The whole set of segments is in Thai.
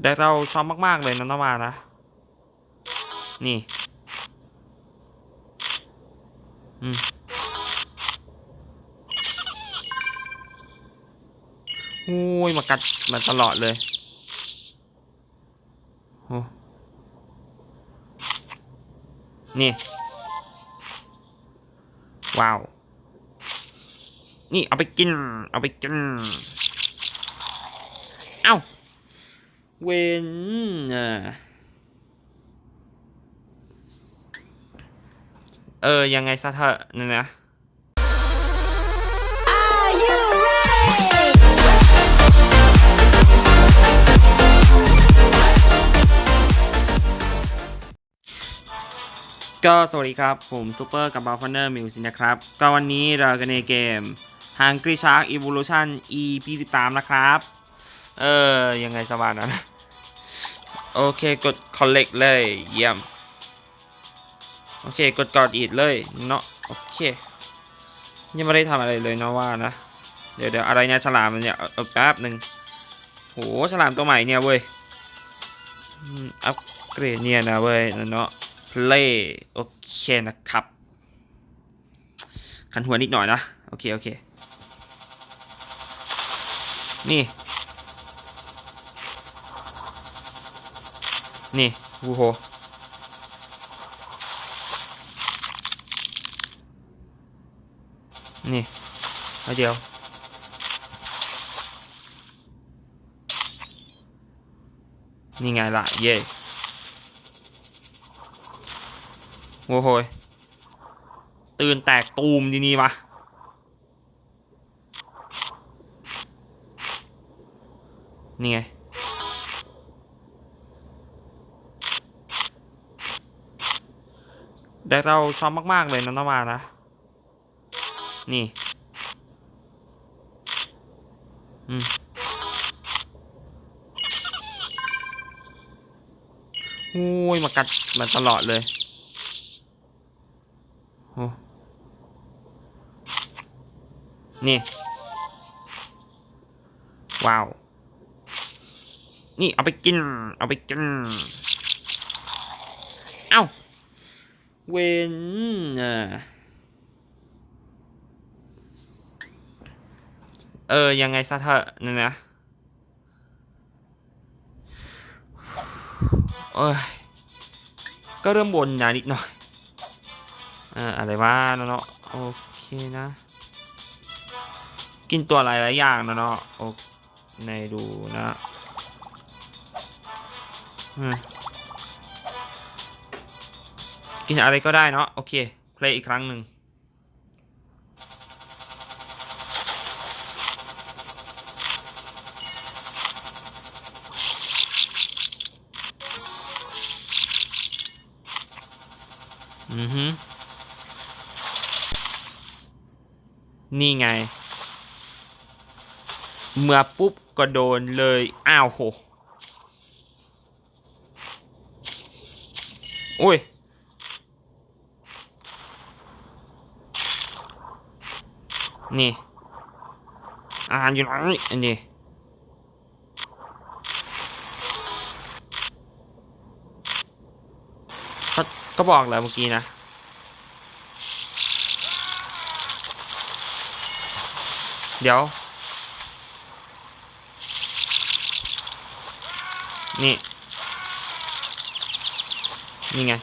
แต่เราชอบมากๆเลยนะน้าวานะ นี่อืมโอ้ยมากัดมันตลอดเลยโอ้นี่ ว้าว นี่เอาไปกิน เอาไปกิน เอ้า เวนอะเออ ยังไงซะเถอะนะนะ Are you ready? ก็สวัสดีครับ ผมซูเปอร์กับบาฟอนเนอร์มิวสินะครับ ก็วันนี้เรากันในเกม Hungry Shark Evolution EP 13 นะครับ เออ ยังไงสวานะโอเค กด collect เลย เยี่ยม โอเค กดกอดอีดเลย เนาะ โอเค ยังไม่ได้ทำอะไรเลยเนาะว่านะ เดี๋ยวเดี๋ยวอะไรเนี่ย ฉลามเนี่ยแป๊บหนึ่งโห ฉลามตัวใหม่เนี่ยเว้ยอืมอัปเกรดเนี่ยนะเว้ยเนาะ play โอเคนะครับ ขันหัวนิดหน่อยนะ โอเค โอเค นี่ นี่วูโฮนี่เอาเดียวนี่ไงล่ะ เย่โอ้โหยตื่นแตกตูมทีนี้วะนี่ไง แต่เราชอบมากๆเลยนะนาวานะ นี่ อืมโอ้ยมากัดมันตลอดเลยโอ้นี่ ว้าว นี่เอาไปกิน เอาไปกิน เอ้า เวนอะเออ ยังไงซะเถอะนะนะเอ้ย ก็เริ่มบนนะนิดหน่อยอ่าอะไรวะเนาะเนาะโอเคนะ กินตัวหลายหลายอย่างเนาะโอในดูนะอืม กินอะไรก็ได้เนาะโอเคเพลย์อีกครั้งหนึ่งอือฮึนี่ไง เมื่อปุ๊บก็โดนเลย อ้าวโห โอ้ย นี่ อาหารอยู่ไหนอันนี้ก็ก็บอกแล้วเมื่อกี้นะ เดี๋ยว นี่ นี่ไง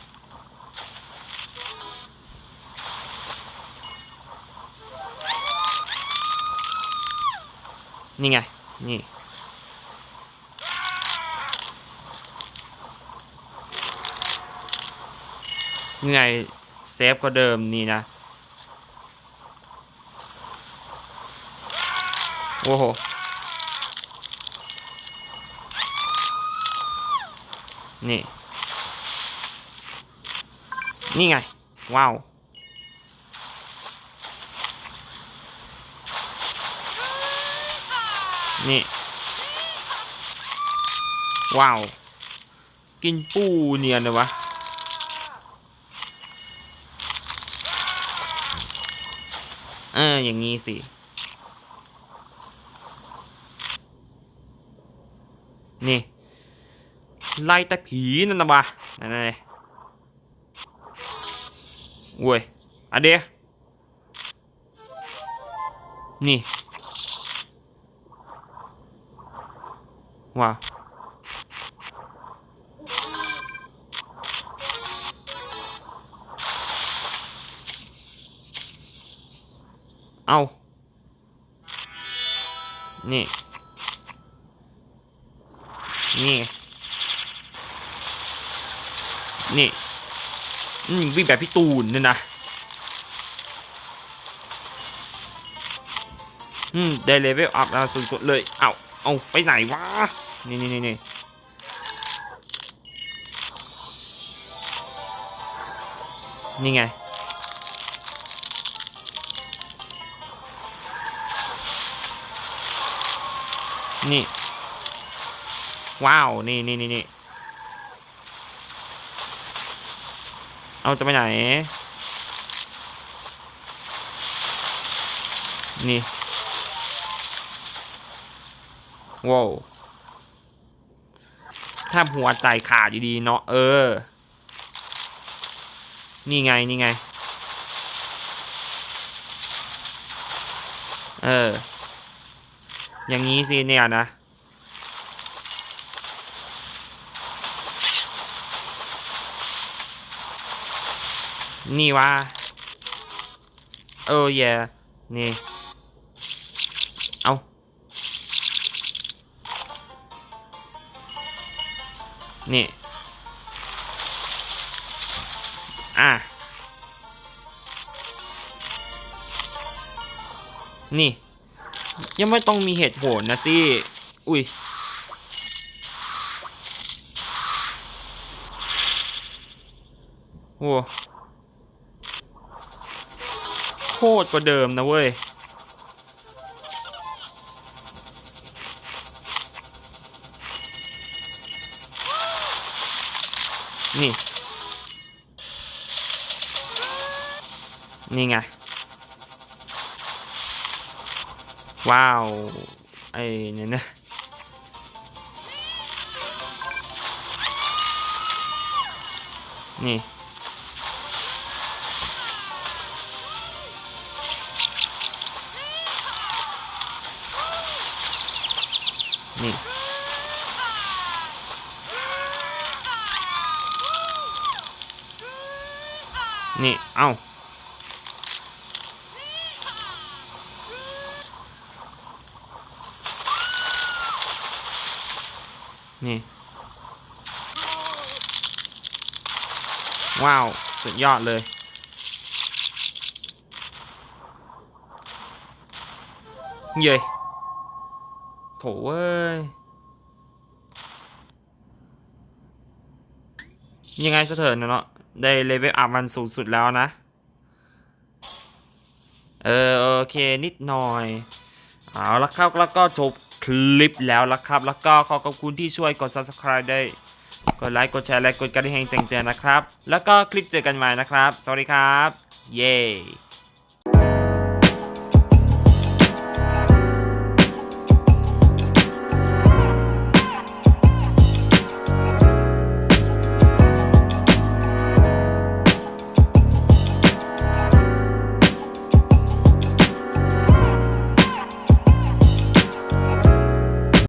นี่ไงนี่นี่ ไงเซฟก็เดิมนี่นะ โอ้โหนี่ นี่ไง ว้าว นี่ ว้าว กินปูเนียนเลยวะ เออ อย่างงี้สิ นี่ ไล่แต่ผีนั่นนะวะนั่นไงเว้ยอะเดียนี่ ว้าเอานี่ นี่ นี่ อืมวิ่งแบบพี่ตูนเนี่ยนะ อืม ได้เลเวลอัพแล้วสุดๆเลย เอา เอา ไปไหนวะ นี่นี่นี่นี่นี่ไง นี่ ว้าว นี่นี่นี่นี่เอาจะไปไหน นี่ ว้าว ถ้าหัวใจขาดดีๆเนาะเออ นี่ไงนี่ไง เออ อย่างนี้สิเนี่ยนะนี่วะเออแย่นี่ นี่ อะ นี่ ยังไม่ต้องมีเหตุผลนะสิ อุ้ยโอ้โคตรกว่าเดิมนะเว้ย นี่ นี่ไง ว้าว ไอ้เนี่ยนะนี่ นี่ นี่เอ้านี่ ว้าว สุดยอดเลย เย้ยโถเว้ย ยังไงสะเถินเนาะ ได้เลเวลอัพมันสูงสุดแล้วนะ เออโอเคนิดหน่อย เอาละครับแล้วก็จบคลิปแล้วละครับ แล้วก็ขอขอบคุณที่ช่วยกด subscribe ได้ กดไลค์ กดแชร์ และกดกระดิ่งแจ้งเตือนนะครับ แล้วก็คลิปเจอกันใหม่นะครับ สวัสดีครับ เย้